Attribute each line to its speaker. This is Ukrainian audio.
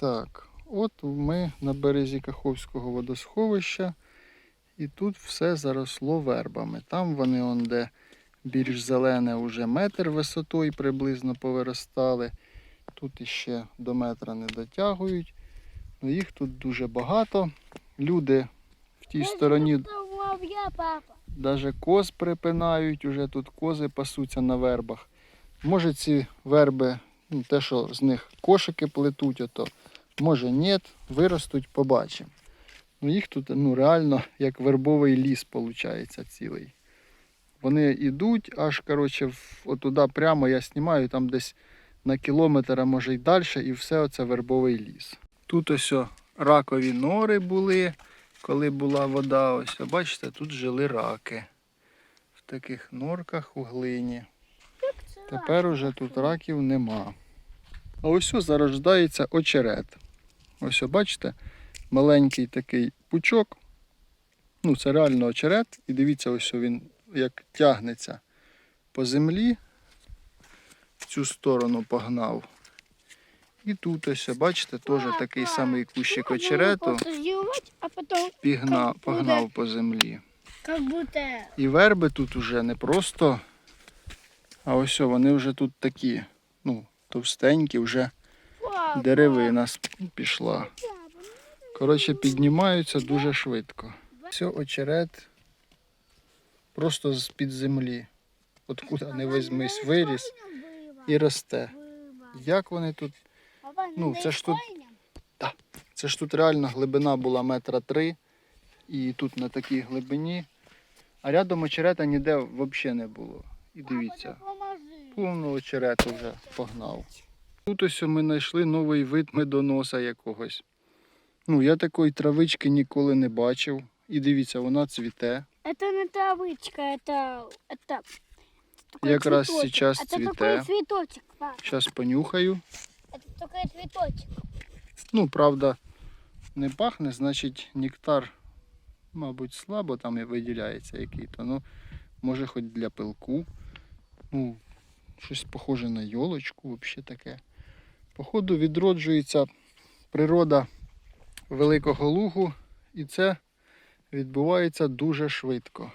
Speaker 1: Так, от ми на березі Каховського водосховища. І тут все заросло вербами. Там вони он де більш зелене, вже метр висотою приблизно повиростали. Тут іще до метра не дотягують. Ну, їх тут дуже багато. Люди в тій стороні
Speaker 2: папа.
Speaker 1: Коз припинають, уже тут кози пасуться на вербах. Може ці верби, ну, те, що з них кошики плетуть, ото, може ні, виростуть, побачимо. Ну їх тут ну, реально як вербовий ліс виходить цілий. Вони йдуть аж коротше, отуди прямо я знімаю, там десь на кілометр, а може й далі, і все оце вербовий ліс. Тут ось ракові нори були коли була вода, ось, бачите, тут жили раки. В таких норках у глині. Тепер уже тут раків нема. А ось ось зарождається очерет. Ось, бачите, маленький такий пучок. Ну, це реально очерет. І дивіться, ось він як тягнеться по землі. В цю сторону погнав. І тут ось, бачите, теж такий самий кущик очерету пігна, погнав по землі. І верби тут уже не просто, а ось вони вже тут такі, ну, товстенькі, вже деревина пішла. Коротше, піднімаються дуже швидко. Все очерет просто з-під землі. Откуда не візьмись, виріс і росте. Як вони тут? ну, це ж тут- Це ж тут реально глибина була метра три, і тут на такій глибині. А рядом очерета ніде взагалі не було. І дивіться, повну очерету вже погнав. Тут ось ми знайшли новий вид медоноса якогось. Ну, я такої травички ніколи не бачив. І дивіться, вона цвіте.
Speaker 2: Это не травычка, это... это такой
Speaker 1: Якраз
Speaker 2: цветочек.
Speaker 1: сейчас
Speaker 2: Это
Speaker 1: цвіте.
Speaker 2: такой цветочек, папа.
Speaker 1: Зараз понюхаю.
Speaker 2: Это такой цветочек.
Speaker 1: Ну, правда, не пахне, значить нектар, мабуть, слабо там і виділяється який-то. Ну, може хоч для пилку. Ну, щось похоже на йолочку, взагалі таке. Походу відроджується природа Великого Лугу, і це відбувається дуже швидко.